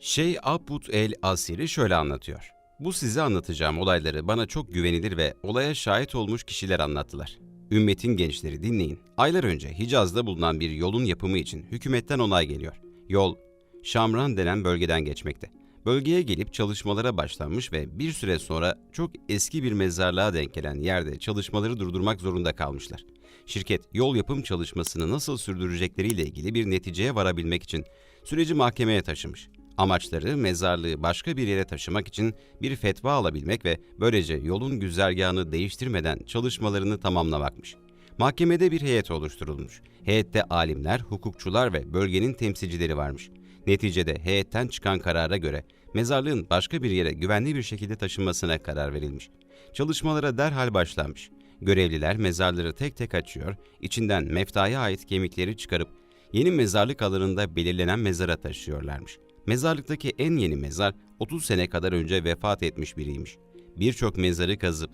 Şey Abud el-Asiri şöyle anlatıyor. Bu size anlatacağım olayları bana çok güvenilir ve olaya şahit olmuş kişiler anlattılar. Ümmetin gençleri dinleyin. Aylar önce Hicaz'da bulunan bir yolun yapımı için hükümetten onay geliyor. Yol, Şamran denen bölgeden geçmekte. Bölgeye gelip çalışmalara başlanmış ve bir süre sonra çok eski bir mezarlığa denk gelen yerde çalışmaları durdurmak zorunda kalmışlar. Şirket yol yapım çalışmasını nasıl sürdürecekleriyle ilgili bir neticeye varabilmek için süreci mahkemeye taşımış. Amaçları mezarlığı başka bir yere taşımak için bir fetva alabilmek ve böylece yolun güzergahını değiştirmeden çalışmalarını tamamlamakmış. Mahkemede bir heyet oluşturulmuş. Heyette alimler, hukukçular ve bölgenin temsilcileri varmış. Neticede heyetten çıkan karara göre mezarlığın başka bir yere güvenli bir şekilde taşınmasına karar verilmiş. Çalışmalara derhal başlanmış. Görevliler mezarları tek tek açıyor, içinden meftaya ait kemikleri çıkarıp yeni mezarlık alanında belirlenen mezara taşıyorlarmış. Mezarlıktaki en yeni mezar 30 sene kadar önce vefat etmiş biriymiş. Birçok mezarı kazıp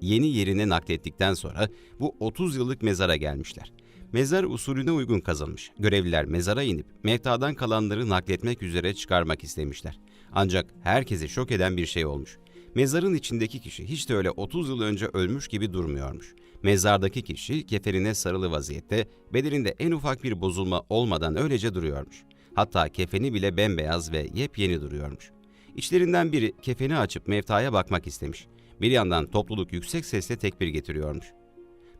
yeni yerine naklettikten sonra bu 30 yıllık mezara gelmişler. Mezar usulüne uygun kazılmış. Görevliler mezara inip mevtadan kalanları nakletmek üzere çıkarmak istemişler. Ancak herkesi şok eden bir şey olmuş. Mezarın içindeki kişi hiç de öyle 30 yıl önce ölmüş gibi durmuyormuş. Mezardaki kişi kefenine sarılı vaziyette, bedeninde en ufak bir bozulma olmadan öylece duruyormuş. Hatta kefeni bile bembeyaz ve yepyeni duruyormuş. İçlerinden biri kefeni açıp mevtaya bakmak istemiş. Bir yandan topluluk yüksek sesle tekbir getiriyormuş.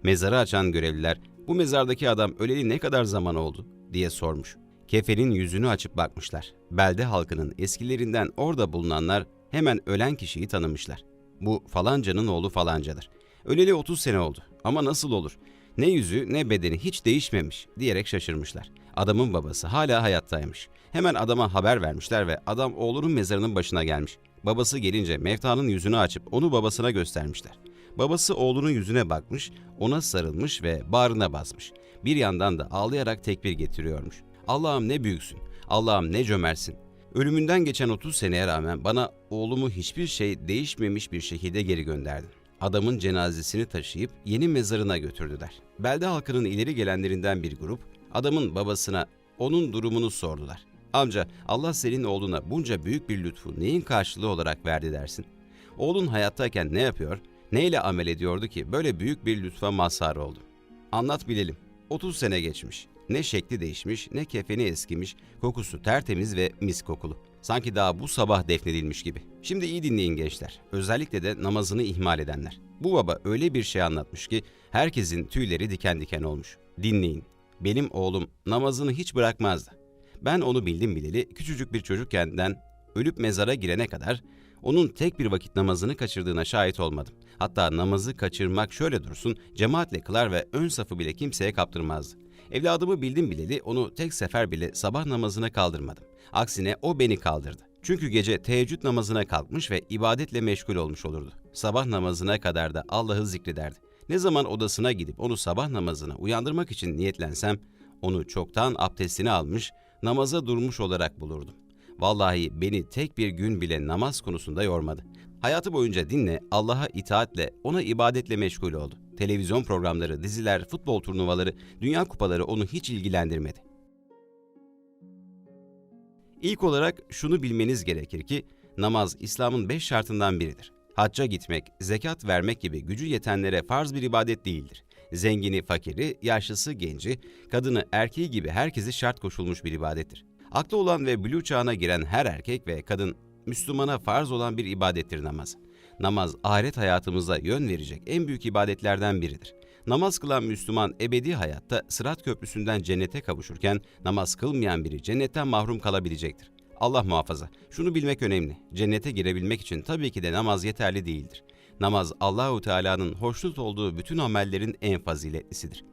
Mezarı açan görevliler, bu mezardaki adam öleli ne kadar zaman oldu diye sormuş. Kefenin yüzünü açıp bakmışlar. Belde halkının eskilerinden orada bulunanlar hemen ölen kişiyi tanımışlar. Bu falancanın oğlu falancadır. Öleli 30 sene oldu ama nasıl olur? Ne yüzü ne bedeni hiç değişmemiş diyerek şaşırmışlar. Adamın babası hala hayattaymış. Hemen adama haber vermişler ve adam oğlunun mezarının başına gelmiş. Babası gelince mevtanın yüzünü açıp onu babasına göstermişler. Babası oğlunun yüzüne bakmış, ona sarılmış ve bağrına basmış. Bir yandan da ağlayarak tekbir getiriyormuş. Allah'ım ne büyüksün, Allah'ım ne cömertsin. Ölümünden geçen 30 seneye rağmen bana oğlumu hiçbir şey değişmemiş bir şekilde geri gönderdin. Adamın cenazesini taşıyıp yeni mezarına götürdüler. Belde halkının ileri gelenlerinden bir grup adamın babasına onun durumunu sordular. Amca Allah senin oğluna bunca büyük bir lütfu neyin karşılığı olarak verdi dersin? Oğlun hayattayken ne yapıyor, neyle amel ediyordu ki böyle büyük bir lütfa mazhar oldu? Anlat bilelim. 30 sene geçmiş. Ne şekli değişmiş, ne kefeni eskimiş, kokusu tertemiz ve mis kokulu. Sanki daha bu sabah defnedilmiş gibi. Şimdi iyi dinleyin gençler. Özellikle de namazını ihmal edenler. Bu baba öyle bir şey anlatmış ki herkesin tüyleri diken diken olmuş. Dinleyin. Benim oğlum namazını hiç bırakmazdı. Ben onu bildim bileli küçücük bir çocukkenden ölüp mezara girene kadar onun tek bir vakit namazını kaçırdığına şahit olmadım. Hatta namazı kaçırmak şöyle dursun, cemaatle kılar ve ön safı bile kimseye kaptırmazdı. Evladımı bildim bileli onu tek sefer bile sabah namazına kaldırmadım. Aksine o beni kaldırdı. Çünkü gece teheccüd namazına kalkmış ve ibadetle meşgul olmuş olurdu. Sabah namazına kadar da Allah'ı zikrederdi. Ne zaman odasına gidip onu sabah namazına uyandırmak için niyetlensem, onu çoktan abdestini almış, namaza durmuş olarak bulurdum. Vallahi beni tek bir gün bile namaz konusunda yormadı. Hayatı boyunca dinle, Allah'a itaatle, ona ibadetle meşgul oldu. Televizyon programları, diziler, futbol turnuvaları, dünya kupaları onu hiç ilgilendirmedi. İlk olarak şunu bilmeniz gerekir ki namaz İslam'ın beş şartından biridir. Hacca gitmek, zekat vermek gibi gücü yetenlere farz bir ibadet değildir. Zengini, fakiri, yaşlısı, genci, kadını, erkeği gibi herkesi şart koşulmuş bir ibadettir. Aklı olan ve bülü çağına giren her erkek ve kadın Müslümana farz olan bir ibadettir namaz. Namaz ahiret hayatımıza yön verecek en büyük ibadetlerden biridir. Namaz kılan Müslüman ebedi hayatta Sırat Köprüsü'nden cennete kavuşurken namaz kılmayan biri cennetten mahrum kalabilecektir. Allah muhafaza. Şunu bilmek önemli. Cennete girebilmek için tabii ki de namaz yeterli değildir. Namaz Allahu Teala'nın hoşnut olduğu bütün amellerin en faziletlisidir.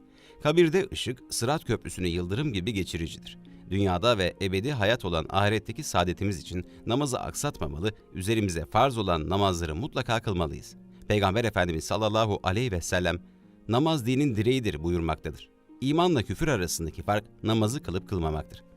Kabirde ışık, Sırat Köprüsü'nü yıldırım gibi geçiricidir. Dünyada ve ebedi hayat olan ahiretteki saadetimiz için namazı aksatmamalı, üzerimize farz olan namazları mutlaka kılmalıyız. Peygamber Efendimiz sallallahu aleyhi ve sellem namaz dinin direğidir buyurmaktadır. İmanla küfür arasındaki fark namazı kılıp kılmamaktır.